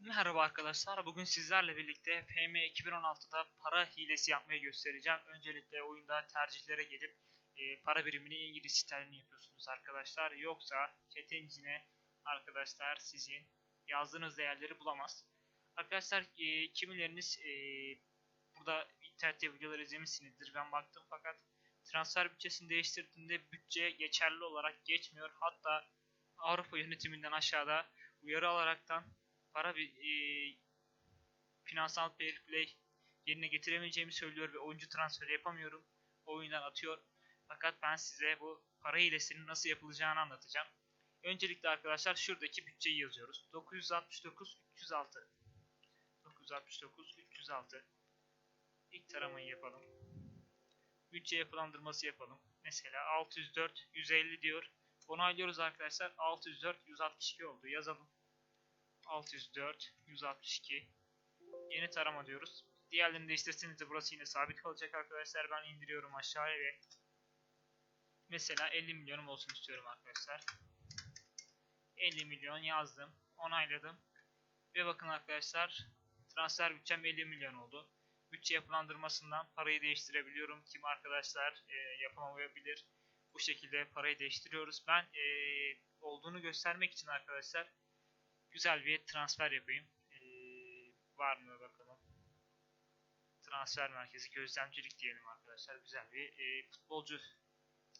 Merhaba arkadaşlar. Bugün sizlerle birlikte FM 2016'da para hilesi yapmayı göstereceğim. Öncelikle oyunda tercihlere gelip e, para birimini İngiliz sterlini yapıyorsunuz arkadaşlar. Yoksa chat engine'e arkadaşlar sizin yazdığınız değerleri bulamaz. Arkadaşlar e, kimileriniz e, burada internette videoları izlemişsinizdir. Ben baktım fakat transfer bütçesini değiştirdiğinde bütçe geçerli olarak geçmiyor. Hatta Avrupa yönetiminden aşağıda uyarı alaraktan para bir e, finansal fair play yerine getiremeyeceğimi söylüyor ve oyuncu transferi yapamıyorum. Oyundan atıyor. Fakat ben size bu para hilesinin nasıl yapılacağını anlatacağım. Öncelikle arkadaşlar şuradaki bütçeyi yazıyoruz. 969 306 969 306 İlk taramayı yapalım. Bütçe yapılandırması yapalım. Mesela 604 150 diyor. Onaylıyoruz arkadaşlar. 604 162 oldu. Yazalım. 604 162 Yeni tarama diyoruz. Diğerlerini de isteseniz de burası yine sabit kalacak arkadaşlar. Ben indiriyorum aşağıya ve mesela 50 milyonum olsun istiyorum arkadaşlar. 50 milyon yazdım. Onayladım. Ve bakın arkadaşlar transfer bütçem 50 milyon oldu. Bütçe yapılandırmasından parayı değiştirebiliyorum. Kim arkadaşlar e, yapamayabilir. Bu şekilde parayı değiştiriyoruz. Ben e, olduğunu göstermek için arkadaşlar güzel bir transfer yapayım. Ee, var mı bakalım. Transfer merkezi gözlemcilik diyelim arkadaşlar. Güzel bir e, futbolcu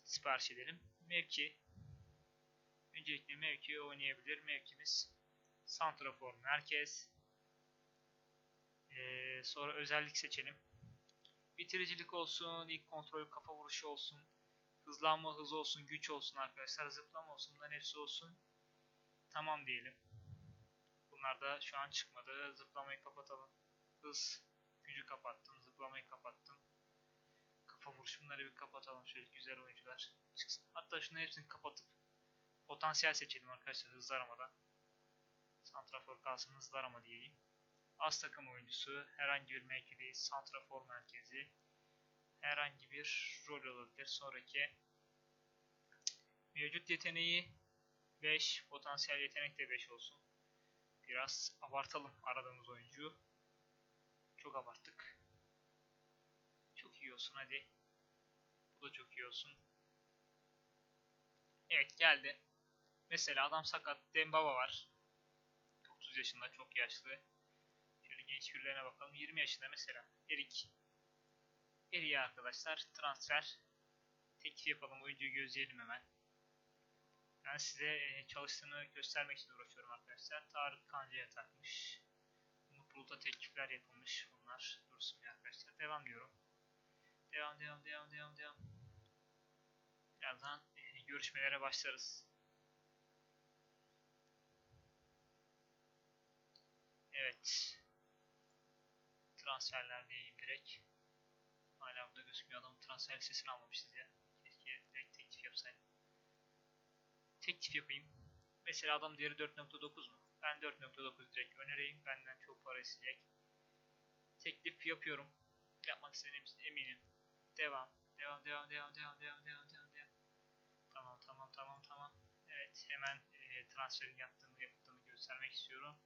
sipariş edelim. Mevki. Öncelikle mevki oynayabilir. Mevkimiz santrafor merkez. Ee, sonra özellik seçelim. Bitiricilik olsun, ilk kontrol kafa vuruşu olsun, hızlanma hızı olsun, güç olsun arkadaşlar, zıplama olsun, bunların hepsi olsun. Tamam diyelim. Bunlar da şu an çıkmadı. Zıplamayı kapatalım. Hız, gücü kapattım. Zıplamayı kapattım. Kafa vuruşumları bir kapatalım. Şöyle güzel oyuncular çıksın. Hatta şunların hepsini kapatıp potansiyel seçelim arkadaşlar hızlı aramada. Santrafor kalsın hızlı arama diyeyim. Az takım oyuncusu, herhangi bir mevkide santrafor merkezi, herhangi bir rol olabilir. Sonraki mevcut yeteneği 5, potansiyel yetenek de 5 olsun. Biraz abartalım aradığımız oyuncuyu. Çok abarttık. Çok iyi olsun hadi. Bu da çok iyi olsun. Evet geldi. Mesela adam sakat. Dembaba var. 30 yaşında çok yaşlı. Şöyle genç birilerine bakalım. 20 yaşında mesela. Erik. Erik'e arkadaşlar transfer. Teklif yapalım. Oyuncuyu gözleyelim hemen. Ben size e, çalıştığını göstermek için uğraşıyorum arkadaşlar. Tarık Kanca'ya takmış. Umut Bulut'a teklifler yapılmış. Bunlar dursun bir arkadaşlar. Devam diyorum. Devam devam devam devam devam. Birazdan e, görüşmelere başlarız. Evet. Transferler diyeyim direkt. Hala burada gözükmüyor. Adamın transfer listesini almamışız ya. Keşke direkt teklif yapsaydım teklif yapayım. Mesela adam değeri 4.9 mu? Ben 4.9 direkt önereyim. Benden çok para isteyecek. Teklif yapıyorum. Yapmak istediğim eminim. Devam. Devam, devam, devam, devam, devam, devam, devam, devam. Tamam, tamam, tamam, tamam. Evet, hemen e, transferin yaptığımı, yaptığımı göstermek istiyorum.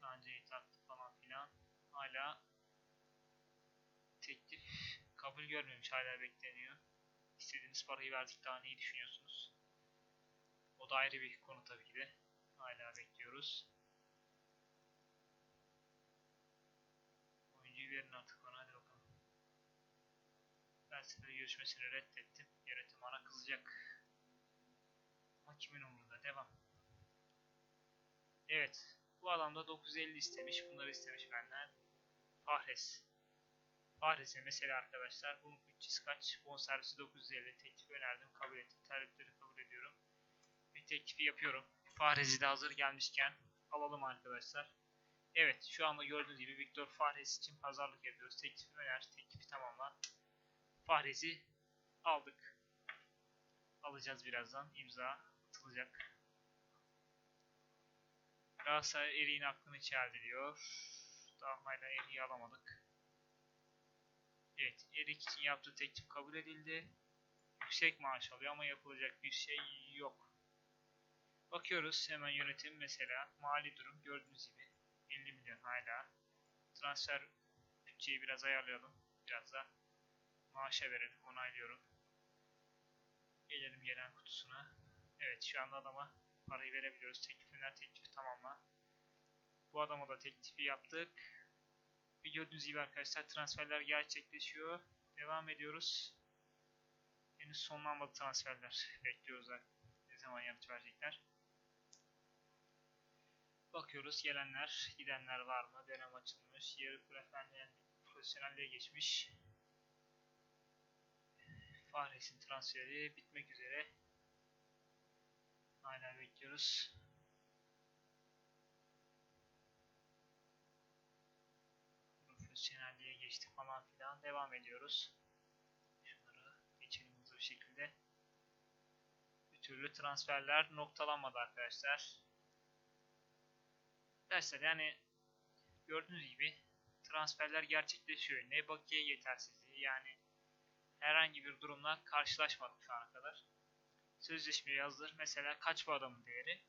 Kancayı taktı falan filan. Hala teklif kabul görmemiş. Hala bekleniyor istediğiniz parayı verdik daha neyi düşünüyorsunuz? O da ayrı bir konu tabii ki de. Hala bekliyoruz. Oyuncuyu verin artık bana hadi bakalım. Ben size görüşmesini reddettim. Yönetim bana kızacak. Ama kimin umurunda? Devam. Evet. Bu adam da 950 istemiş. Bunları istemiş benden. Fahres. Paris'e mesela arkadaşlar bunun bütçesi kaç? Bonservisi 950 teklif önerdim kabul ettim. Talipleri kabul ediyorum. Bir teklifi yapıyorum. Fahrez'i de hazır gelmişken alalım arkadaşlar. Evet şu anda gördüğünüz gibi Victor Fahrez için pazarlık yapıyoruz. Teklifi öner, teklifi tamamla. Fahrez'i aldık. Alacağız birazdan. imza atılacak. Galatasaray Eri'nin aklını çeldiriyor. Daha hala Eri'yi alamadık. Evet, Erik için yaptığı teklif kabul edildi. Yüksek maaş alıyor ama yapılacak bir şey yok. Bakıyoruz hemen yönetim mesela mali durum gördüğünüz gibi 50 milyon hala. Transfer bütçeyi biraz ayarlayalım. Biraz da maaşa verelim onaylıyorum. Gelelim gelen kutusuna. Evet şu anda adama parayı verebiliyoruz. Teklifler teklifi tamamla. Bu adama da teklifi yaptık. Bir gördüğünüz gibi arkadaşlar transferler gerçekleşiyor. Devam ediyoruz. Henüz sonlanmadı transferler. Bekliyoruz ne zaman yanıt verecekler. Bakıyoruz gelenler, gidenler var mı? Dönem açılmış. Yarı profesyonel, profesyonelliğe geçmiş. Fahres'in transferi bitmek üzere. Hala bekliyoruz. Profesyonelliğe geçtik falan filan. Devam ediyoruz. Şunları geçelim hızlı bir şekilde. Bir türlü transferler noktalanmadı arkadaşlar. Arkadaşlar yani gördüğünüz gibi transferler gerçekleşiyor. Ne bakiye yetersizliği yani herhangi bir durumla karşılaşmadık şu ana kadar. Sözleşmeyi yazdır. Mesela kaç bu adamın değeri?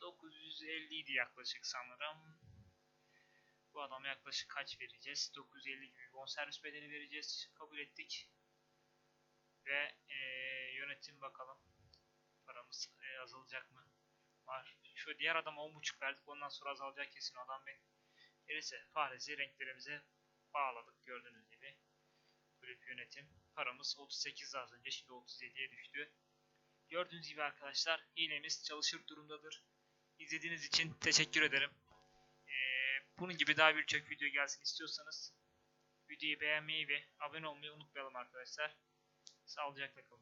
950 idi yaklaşık sanırım. Bu adama yaklaşık kaç vereceğiz? 950 gibi bonservis bedeli vereceğiz. Kabul ettik. Ve e, yönetim bakalım. Paramız e, azalacak mı? Var. Şu diğer adama 10.5 verdik. Ondan sonra azalacak kesin adam bir. Gerisi faresi renklerimize bağladık gördüğünüz gibi. Kulüp yönetim. Paramız 38 az önce şimdi 37'ye düştü. Gördüğünüz gibi arkadaşlar hilemiz çalışır durumdadır. İzlediğiniz için teşekkür ederim. Bunun gibi daha birçok video gelsin istiyorsanız videoyu beğenmeyi ve abone olmayı unutmayalım arkadaşlar. Sağlıcakla kalın.